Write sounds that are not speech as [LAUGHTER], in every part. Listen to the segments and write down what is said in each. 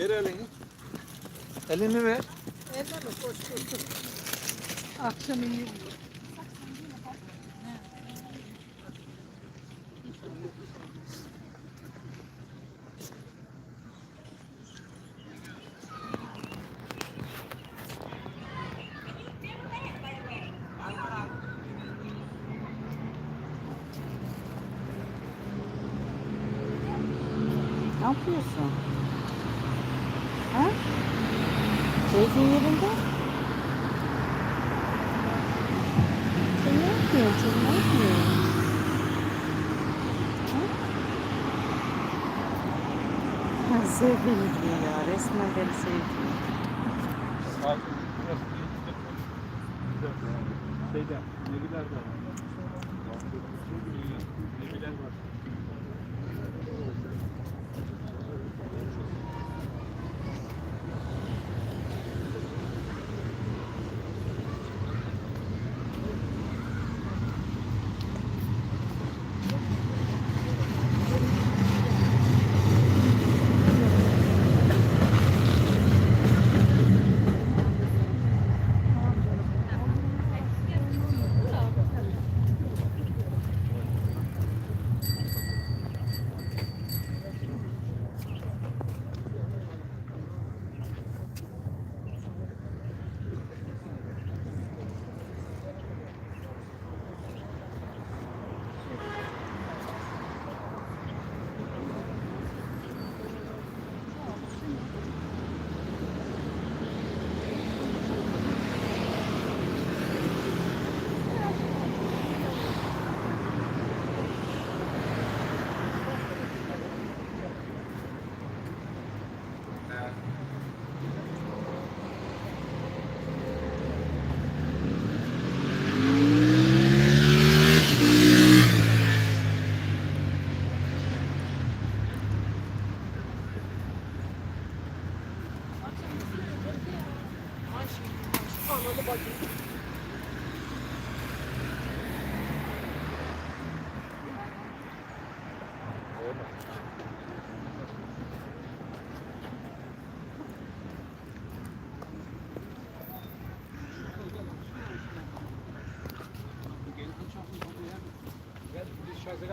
Ver elini. Elini ver. Evlenme koş koş koş. Akşam iyi. Ne yapıyorsun? Ha? Keyfin yerinde? Sen ne yapıyorsun? Ne yapıyorsun? Sevgili diyor ya. Resmen beni sevdi. Sakin. Burası bir Şeyde, neviler de var. Neviler var.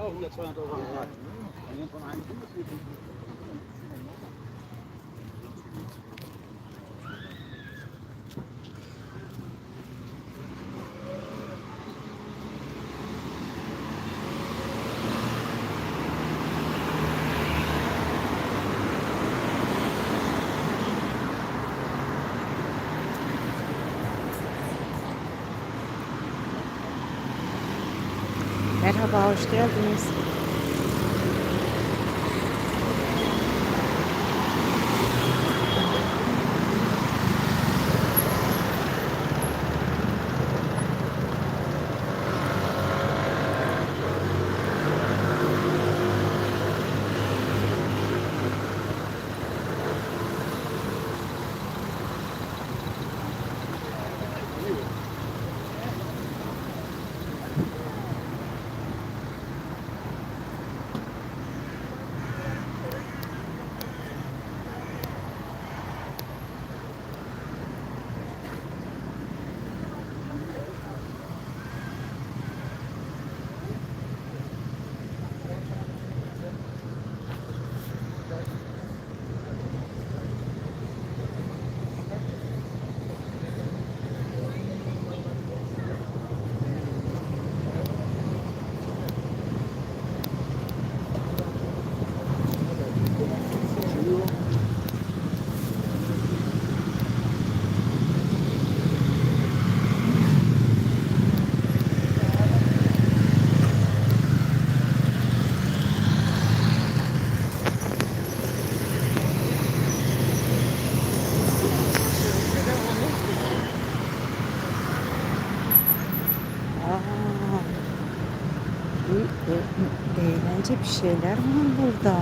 Tôn nghịch. Merhaba, hoş geldiniz. Aa, bir e- eğlence bir şeyler var burada.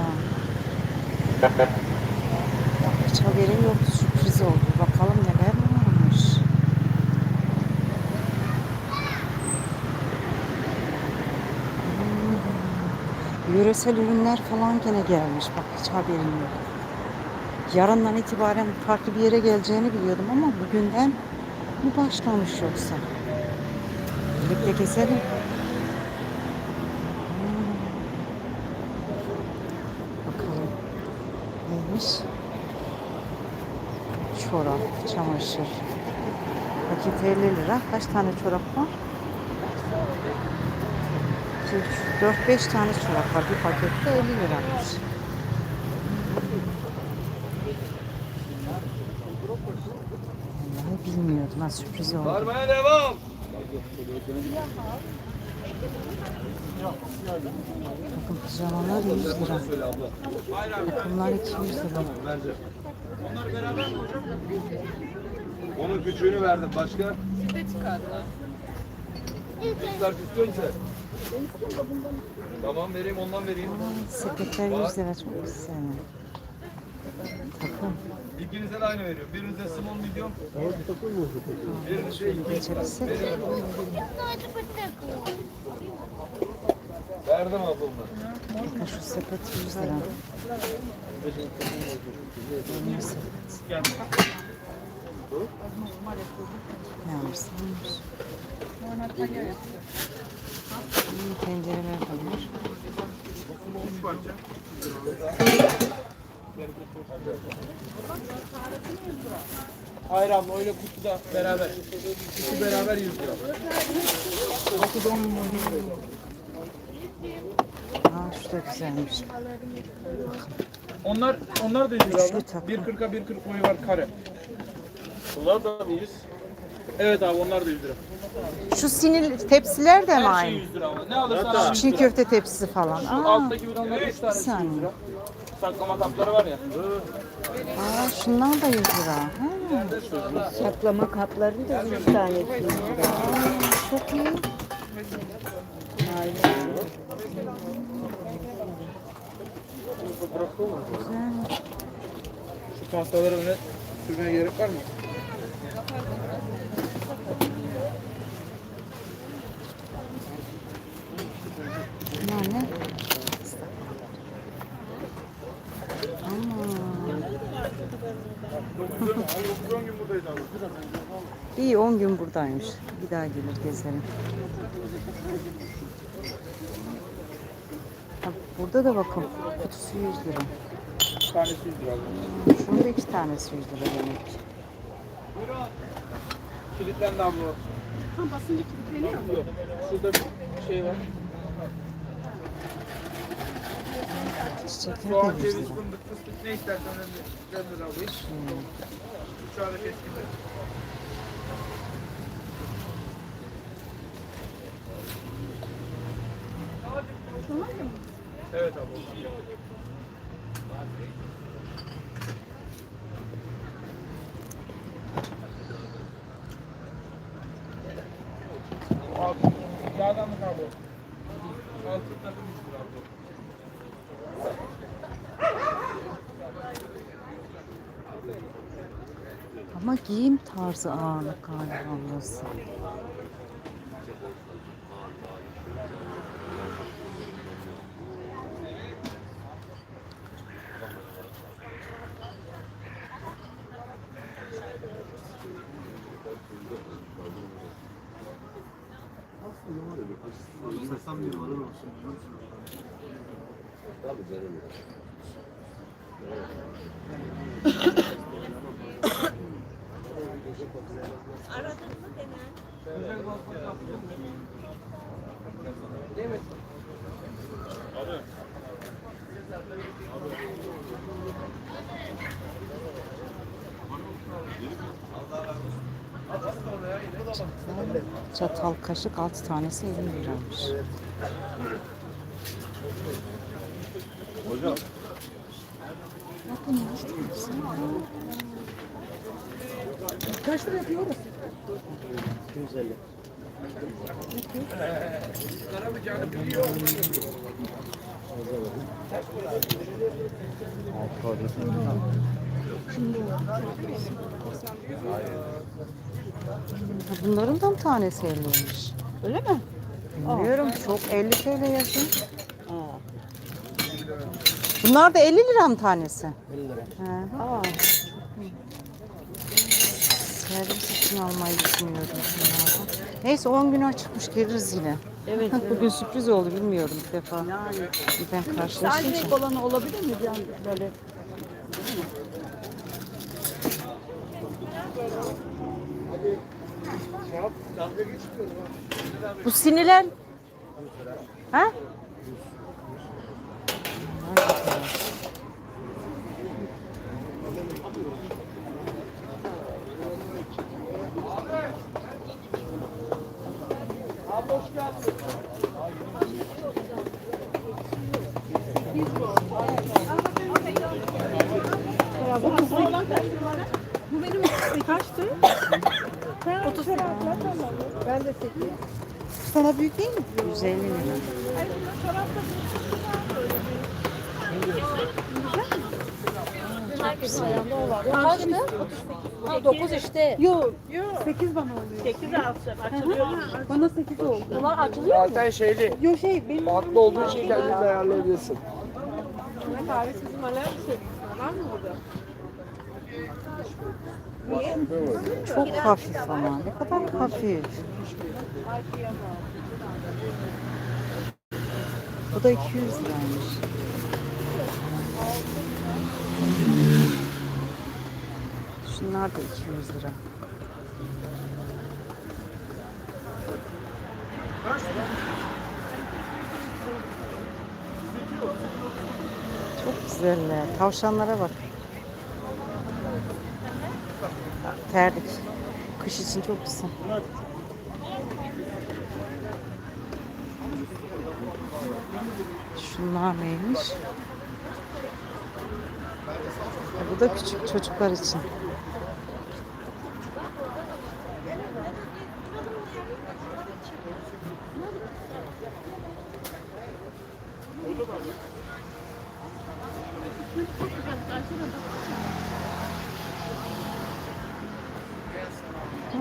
Hiç haberim yoktu. Sürpriz oldu. Bakalım neler varmış. Hmm. Yöresel ürünler falan gene gelmiş. Bak hiç haberim yok. yarından itibaren farklı bir yere geleceğini biliyordum ama bugünden mi başlamış yoksa? Birlikte keselim. Hmm. Bakalım neymiş? Çorap, çamaşır. Paket 50 lira. Kaç tane çorap var? 4-5 tane çorap var. Bir pakette 50 liraymış. Vallahi bilmiyordum. Ha sürpriz oldu. Varmaya devam. Bakın pijamalar 100 lira. Takımlar 200 lira. Onun küçüğünü verdim. Başka? İster istiyor musun? Tamam vereyim ondan vereyim. Sepetler 100 lira. Çok güzel. Takım. İkinize de aynı veriyorum. Birinize small medium. Birinize iki. Geçebilsek. Verdim abla onları. Bakın şu sepet 100 lira. Ne. Hmm, tencereler de var. Ayranla öyle kutuda beraber. İkisi beraber 100 lira. Aa şu da güzelmiş. Onlar onlar da 100 lira abi. takım. 1.40'a 1.40 boyu var kare. Bunlar da mı 100? Evet abi onlar da 100 lira. Şu sinir tepsiler de mi Her şey aynı? 100 lira ama. Ne alırsan al 100 Çiğ lira. köfte tepsisi falan. Şu Aa, alttaki bidonlar 3 bir tane 100 saniye. lira. Saklama kapları var ya. Aa, şunlar da 100 lira. Ha, Saklama kapları da bir tanesi. çok iyi. Güzel. Şu pastaları öne sürmeye gerek var mı? Bunlar ne? Ama. İyi 10 gün buradaymış. Bir daha gelir gezelim. Ha, burada da bakın kutusu 100 lira. Tanesi 100 lira. abi. Şunun da iki tanesi 100 lira demek ki. Buyurun. Kilitlendi abla. Tam basınca kilitleniyor mu? Yok. Şurada bir şey var. Çiçekler Soğan, de 100 ceviz, lira. fındık, fıstık ne istersen önemli. 100 lira alayım. Uçağı da keskin de. Evet. Abi, yağdan mı kaldı? Altı takım 100 lira abla. Ama giyim tarzı ağırlık galiba burası. Çatal, kaşık 6 tanesi 50 liraymış. Hocam. Kaç lira yapıyoruz? Karamayacağını biliyor. Ha, Bunların da mı tanesi 50'ymiş? Öyle mi? Bilmiyorum. Çok 50 TL yazın. Bunlar da 50 lira mı tanesi? 50 lira. He. Aa. Servis için almayı düşünüyordum şunlardan. Neyse 10 gün açıkmış geliriz yine. Evet. [LAUGHS] Bugün sürpriz oldu bilmiyorum bir defa. Yani. Ben karşılaştım. Sadece olanı olabilir mi can böyle? Bu siniler. Ha? 8. Sana büyük değil mi? 150 lira. Kaçtı? 9 işte. Yok. 8 bana oluyor. 8 alacağım. Açılıyor. Bana 8 oldu. Bunlar açılıyor mu? Zaten şeyli. Yok şey benim Farklı olduğu için kendin de ayarlayabilirsin. kahve sizin hala bir şey var mı burada? Çok hafif ama. Ne kadar hafif. Bu da 200 liraymış. Şunlar da 200 lira. Çok güzeller. Tavşanlara bak. Terlik. Kış için çok güzel. Şunlar neymiş? Bu da küçük çocuklar için.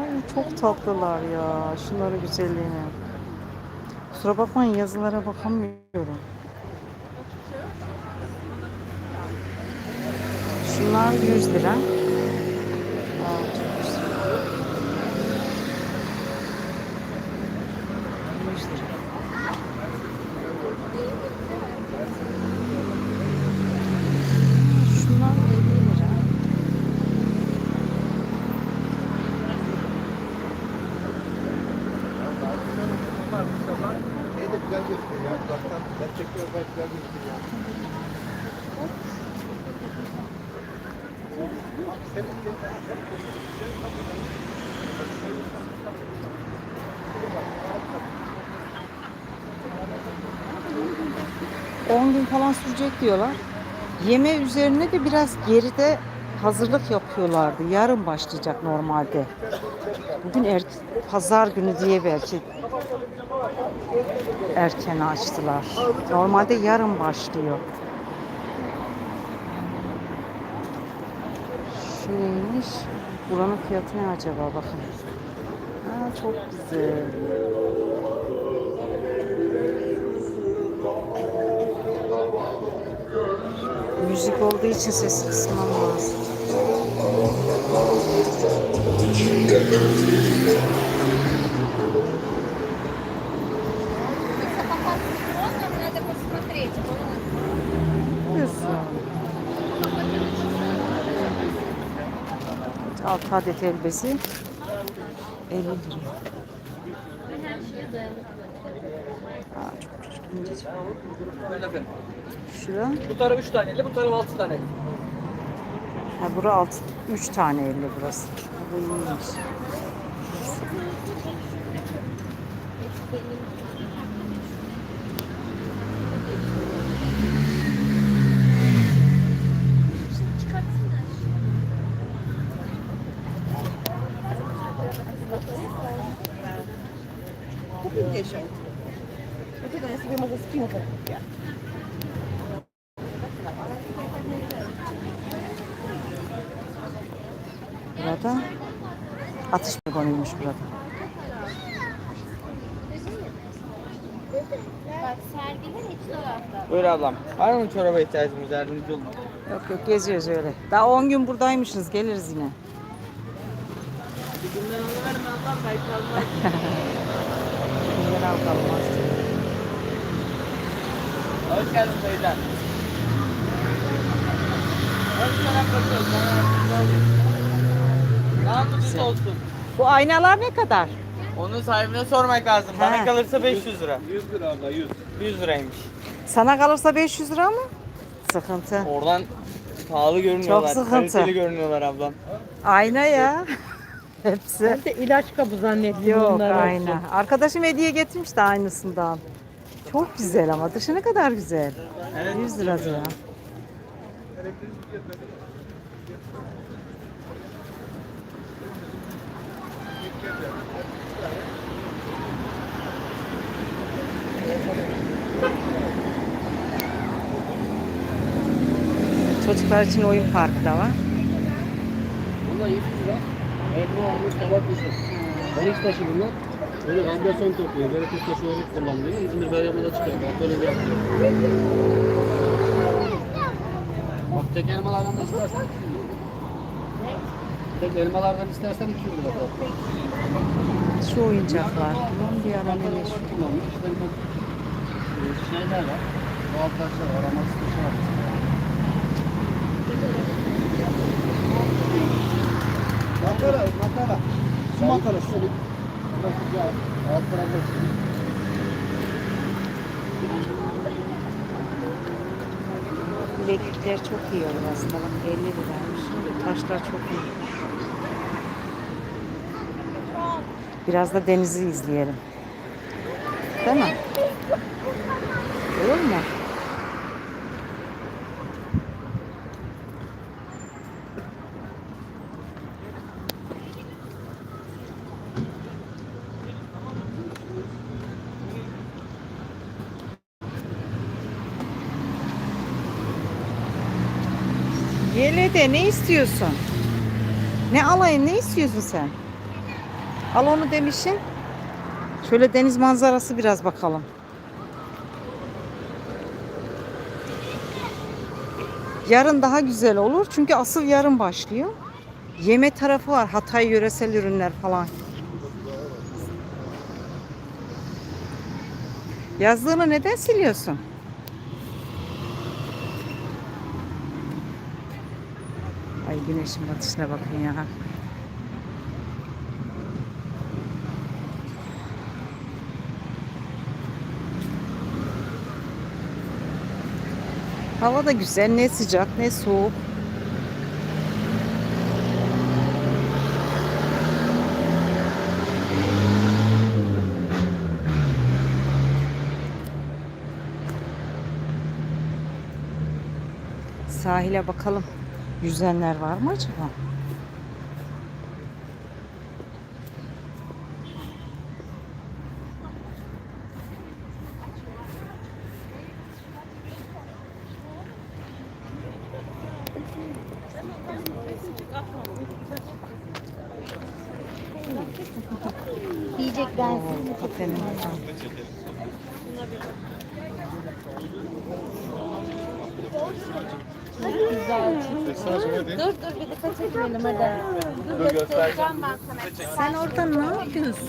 Ay, çok tatlılar ya. Şunları güzelliğine. Kusura bakmayın yazılara bakamıyorum. Şunlar 100 lira. Aa, çok güzel. 100 lira. Şunlar 50 lira. On gün falan sürecek diyorlar. Yeme üzerine de biraz geride hazırlık yapıyorlardı. Yarın başlayacak normalde. Bugün er, pazar günü diye belki erken açtılar. Normalde yarın başlıyor. Şu? Buranın fiyatı ne acaba bakın. Ha, çok güzel. müzik olduğu için ses kısmam lazım. Altı adet elbezi 50 lira. Aa, çok küçük. Şura. Bu taraf 3 taneli, bu taraf 6 tane. Ha bura alt, 3 tane elli burası. Bu iyiymiş. Atış burada. Sergiler iç tarafta. Buyur ablam. Var mı çoraba ihtiyacımız yardımcı olun? Yok yok geziyoruz öyle. Daha 10 gün buradaymışız geliriz yine. Bugünden alıverme ablam belki almaz. Bunları al kalmaz. [LAUGHS] Hoş geldin teyze. Ön taraf bakıyoruz. Bana yardımcı olayım. Olsun. Bu aynalar ne kadar? Onun sahibine sormak lazım. Bana He. kalırsa 500 lira. 100 lira abla 100. 100 liraymış. Sana kalırsa 500 lira mı? Sıkıntı. Oradan pahalı görünüyorlar. sıkıntı. Kaliteli görünüyorlar ablam. Ayna ya. Hepsi. de ilaç kabı zannettim Yok bunları. ayna. Arkadaşım hediye getirmiş de aynısından. Çok güzel ama dışı ne kadar güzel. Evet. 100 lira ya. Çocuklar için oyun parkı da var. Bunlar 700 lira. Elma olmuş tabak dışı. Balık taşı bunlar. Böyle radyasyon topluyor. Böyle kız taşı olarak kullanılıyor. İzmir Bergama'da çıkıyor. Bak böyle bir yapıyor. Bak tek elmalardan da istersen 200 lira. Tek elmalardan istersen 200 lira. Şu oyuncaklar. Ara ne meşhur. Bu şeyler var. Taşlar var. Amaçlı taşı var. Makara, makara. Su makarası. Alt tarafta Bileklikler çok iyi olur aslında. Bak 50 liraymış. Taşlar çok iyi. Biraz da denizi izleyelim. Değil mi? Olur mu? Yele de ne istiyorsun? Ne alayım ne istiyorsun sen? Al onu demişsin. Şöyle deniz manzarası biraz bakalım. Yarın daha güzel olur çünkü asıl yarın başlıyor. Yeme tarafı var. Hatay yöresel ürünler falan. Yazlığını neden siliyorsun? Ay güneşin batışına bakın ya. Hava da güzel, ne sıcak ne soğuk. Sahile bakalım. Yüzenler var mı acaba? Yiyecek ben. Oo, patenin oradan. Dur dur bir dikkat çekelim hadi. Dur göstereceğim ben sana. Sen orada ne yapıyorsun?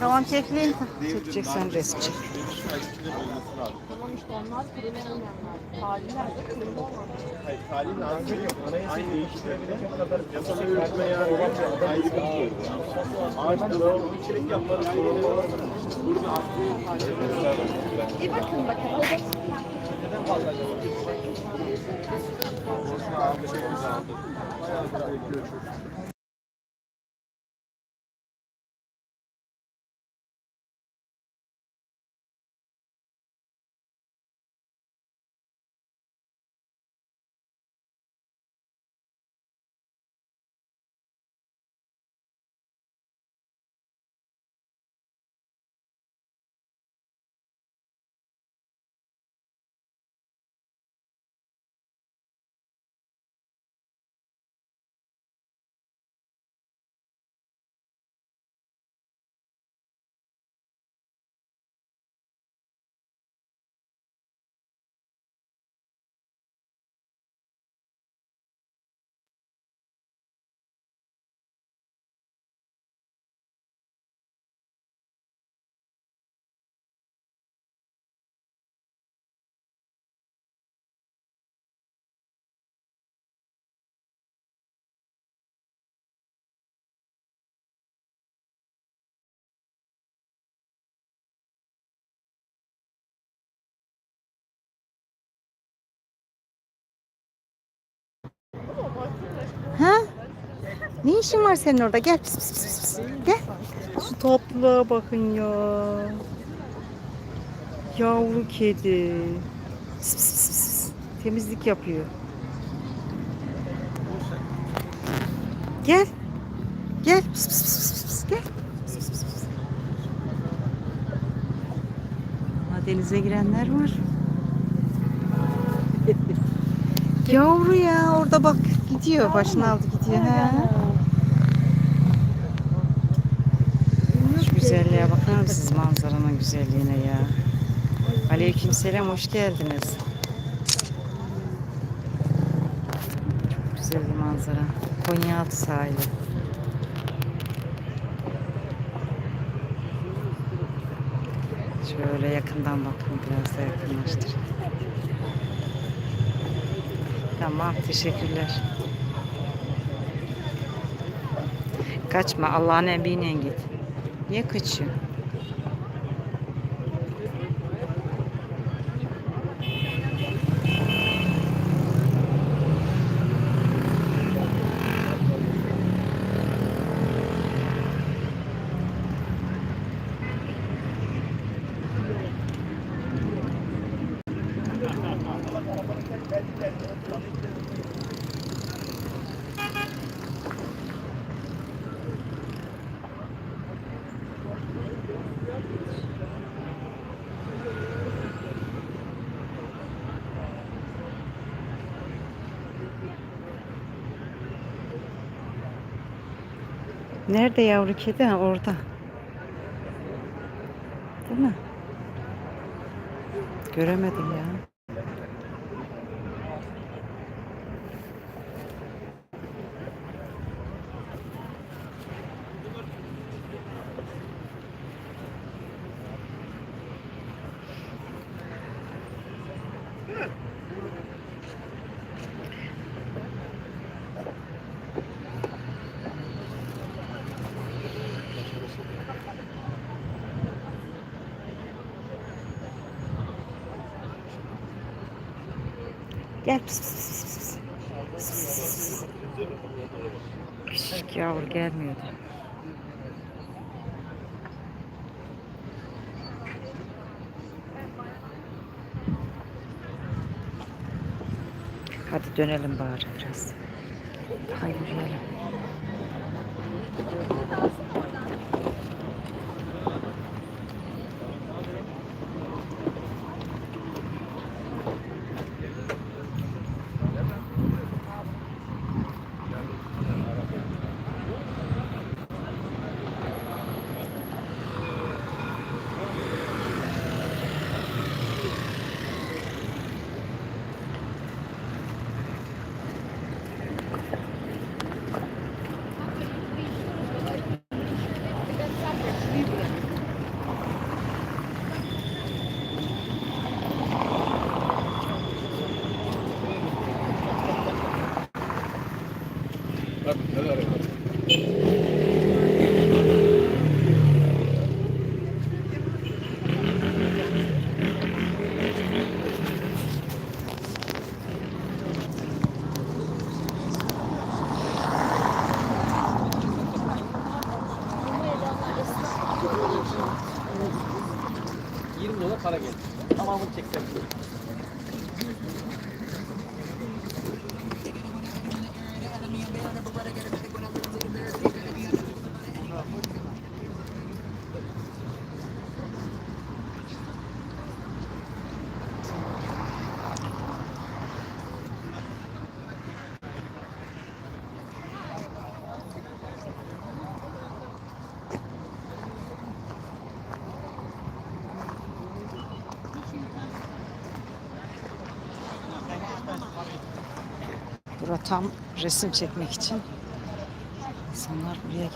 Tamam çekleyin. Çekeceksen resim çek. Tamam işte olmaz. Primer alınmaz. Talihlerde primer olmaz. Talihlerde ancak yok. Anayasa değiştirebilir. Yasal yürütme yani ayrı bir şey. Ağaçta da içerik yapmaları sorumlular. Burada aklı İyi bakın bakalım. Neden fazla acaba? Bayağı bir şey görüşürüz. Ne işin var senin orada? Gel. Pis, pis, pis, pis. Gel. Şu tatlılığa bakın ya. Yavru kedi. Pis, pis, pis, pis. Temizlik yapıyor. Gel. Gel. Pis, pis, pis, pis, pis. Gel. Pis, pis, pis, pis. Ha, denize girenler var. Yavru ya orada bak gidiyor başını aldı gidiyor. He. Şu güzelliğe bakar mısınız manzaranın güzelliğine ya? Aleykümselam hoş geldiniz. Çok güzel bir manzara. Konyaaltı sahili. Şöyle yakından bakın biraz da yakınlaştır. Tamam teşekkürler. Kaçma Allah'ın emriyle git. Yakıcı. Nerede yavru kedi? Orada. Değil mi? Göremedim ya. Gel. Pis, pis, pis, pis, pis. Pis, pis, pis, pis. Küçük yavru gelmiyordu. Hadi dönelim bari biraz. Daha yürüyelim. Tam resim çekmek için. İnsanlar buraya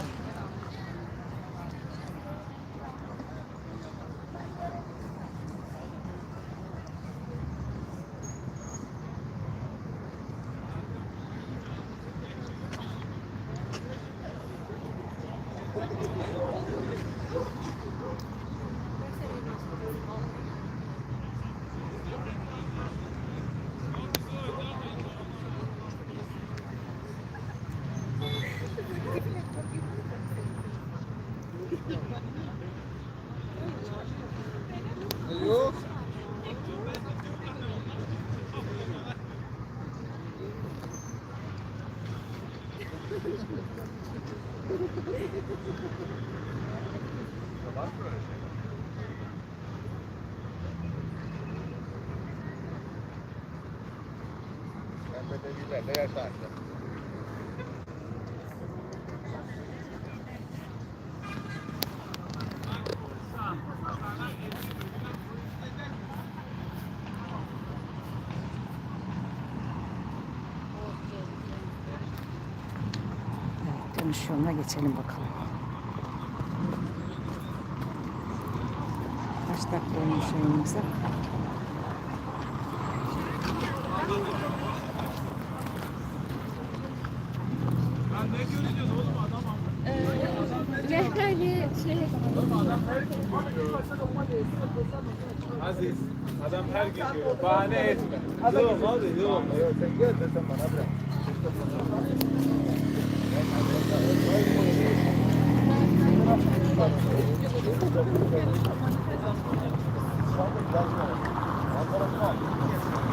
geliyor. Evet, dönüş yoluna geçelim bakalım. Ee, hani şeyimize. Aziz, adam her gün. Bahane etme. Yok abi, yok. Sen gel de sen bana bırak. Thank you. Да, да, да, да.